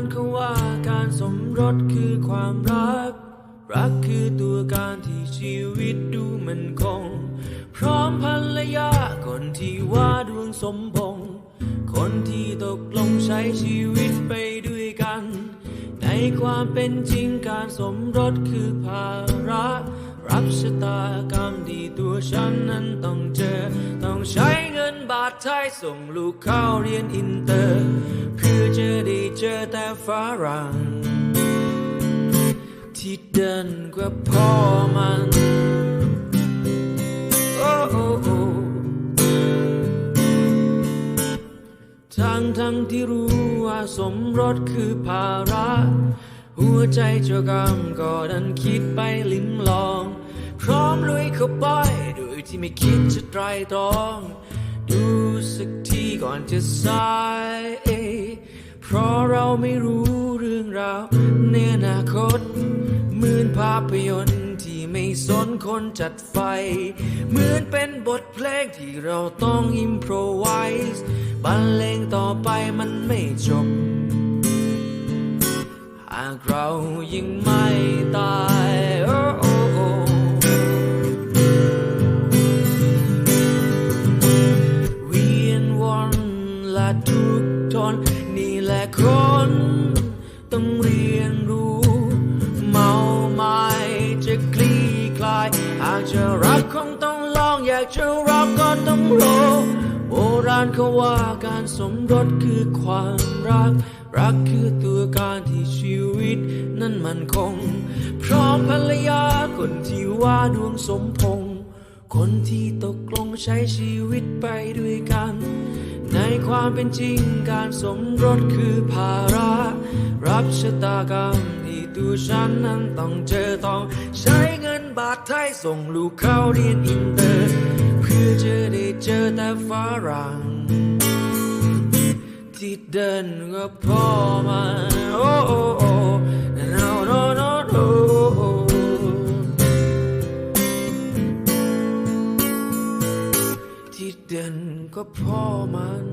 ณเขาว่าการสมรสคือความรัก รักคือตัวการที่ชีวิตดูมันคง พร้อมภรรยาคนที่ว่าดวงสมพง คนที่ตกลงใช้ชีวิตไปด้วยกัน ในความเป็นจริงการสมรสคือภาระรับชะตากรรมที่ตัวฉันนั้นต้องเจอ ต้องใช้เงินบาทไทยส่งลูกเข้าเรียนอินเตอร์ เพื่อได้เจอแต่ฝรั่งที่เดินกว่าพ่อมันโอ้โอ้โอ้ทั้งทั้งที่รู้ว่าสมรสคือภาระ หัวใจเจ้ากรรมก็ดันคิดไปลิ้มลอง พร้อมลุยเข้าไปโดยที่ไม่คิดจะไตรตรอง ดูสักทีก่อนจะสาย เพราะเราไม่รู้เรื่องราวในอนาคตเหมือนภาพยนตร์ที่ไม่สนคนจัดไฟ เหมือนเป็นบทเพลงที่เราต้องอิมโพรไวส์บรรเลงต่อไปมันไม่จบ หากเรายังไม่ตาย น ต้องเรียนรู้ เมาไม้จะคลี่คลาย หากจะรักคงต้องลอง อยากจะรักก็ต้องรู้โบราณเขาว่าการสมรสคือความรัก รักคือตัวการที่ชีวิต นั้นมันคง พร้อมภรรยาคนที่ว่าดวงสมพงษ์ คนที่ตกลงใช้ชีวิตไปด้วยกัน ในความเป็นจริงการสมรสคือภาระ รับชะตากรรมที่ตัวฉันนั้นต้องเจอต้องใช้เงินบาทไทยส่งลูกเข้าเรียนอินเตอร์ เพื่อจะได้เจอแต่ฝรั่งที่เดินกับพ่อมาโอ้โอ้โอ้ no no no no ที่เด่นก็พ่อมัน